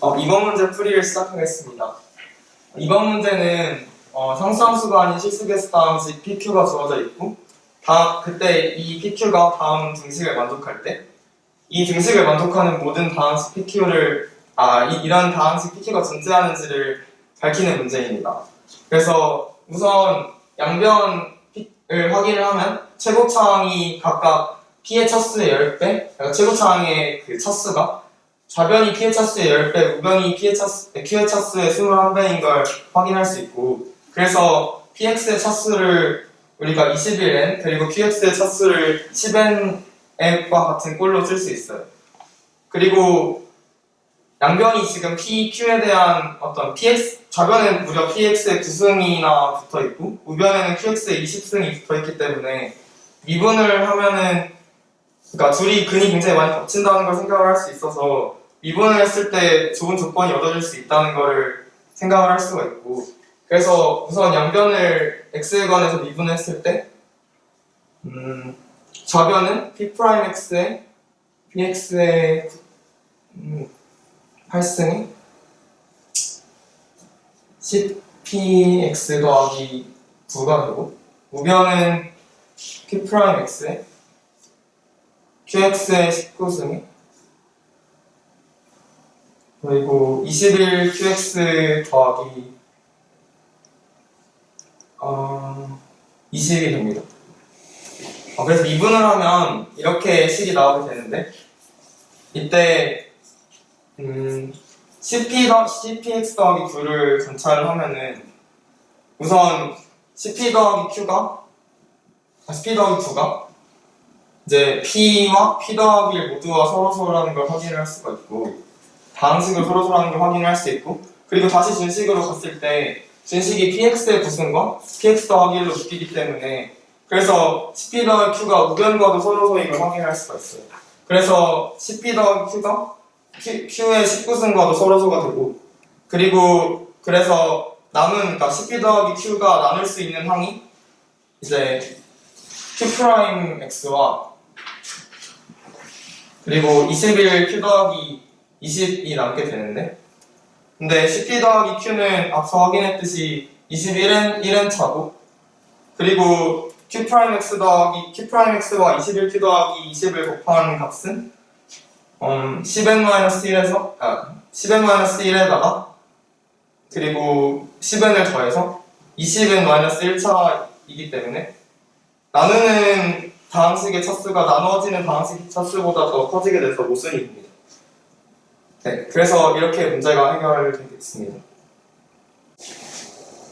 어, 이번 문제 풀이를 시작하겠습니다. 이번 문제는 어, 상수함수가 아닌 실수계수 다함식 PQ가 주어져 있고 다 그때 이 PQ가 다음 등식을 만족할 때 이 등식을 만족하는 모든 다항식 PQ를 아 이, 이런 다항식 PQ가 존재하는지를 밝히는 문제입니다. 그래서 우선 양변을 확인을 하면 최고차항이 각각 P의 차수의 10배, 그러니까 최고차항의 그 차수가 좌변이 P의 차수의 10배, 우변이 차수의 21배인 걸 확인할 수 있고 그래서 PX의 차수를 우리가 21n 그리고 QX의 차수를 10n과 같은 꼴로 쓸 수 있어요. 그리고 양변이 지금 PQ에 대한 어떤 PX 좌변은 무려 PX의 9승이나 붙어 있고 우변에는 QX의 20승이 붙어 있기 때문에 미분을 하면은 그러니까 둘이 근이 굉장히 많이 겹친다는 걸 생각을 할 수 있어서 미분을 했을 때 좋은 조건이 얻어질 수 있다는 거를 생각을 할 수가 있고 그래서 우선 양변을 x에 관해서 미분했을 때 음, 좌변은 p'x에 px의 음, 8승이 10px 더하기 9가 되고 우변은 p'x에 qx의 19승이 그리고 21qx 더하기 어, 20이 됩니다. 어, 그래서 미분을 하면 이렇게 식이 나오게 되는데 이때 음, CP 더, CPX 더하기 9를 관찰을 하면은 우선 CP 더하기 Q가 아, CP 더하기 9가 이제 P와 P 더하기 1 모두와 서로서로라는 걸 확인을 할 수가 있고 다항식을 서로서로라는 걸 확인을 할 수 있고 그리고 다시 준식으로 갔을 때 준식이 PX의 부승과 PX 더하기 1로 묶이기 때문에 그래서 CP 더하기 Q가 우변과도 서로서로 이걸 확인할 수가 있어요. 그래서 CP 더하기 Q가 Q, Q의 19승과도 서로서가 되고 그리고 그래서 남은 그러니까 CP 더하기 Q가 나눌 수 있는 항이 이제 Q 프라임 X와 그리고 21 Q 더하기 20이 남게 되는데 근데 CP 더하기 Q는 앞서 확인했듯이 21은 1은 차고 그리고 Q 프라임 X 더하기 Q 프라임 X와 21 Q 더하기 20을 곱한 값은 음, 10n-1에서 아, 10n-1에다가 그리고 10n을 더해서 20n-1차이기 때문에 나누는 다항식의 차수가 나누어지는 다항식 차수보다 더 커지게 돼서 모순입니다. 네, 그래서 이렇게 문제가 해결되겠습니다.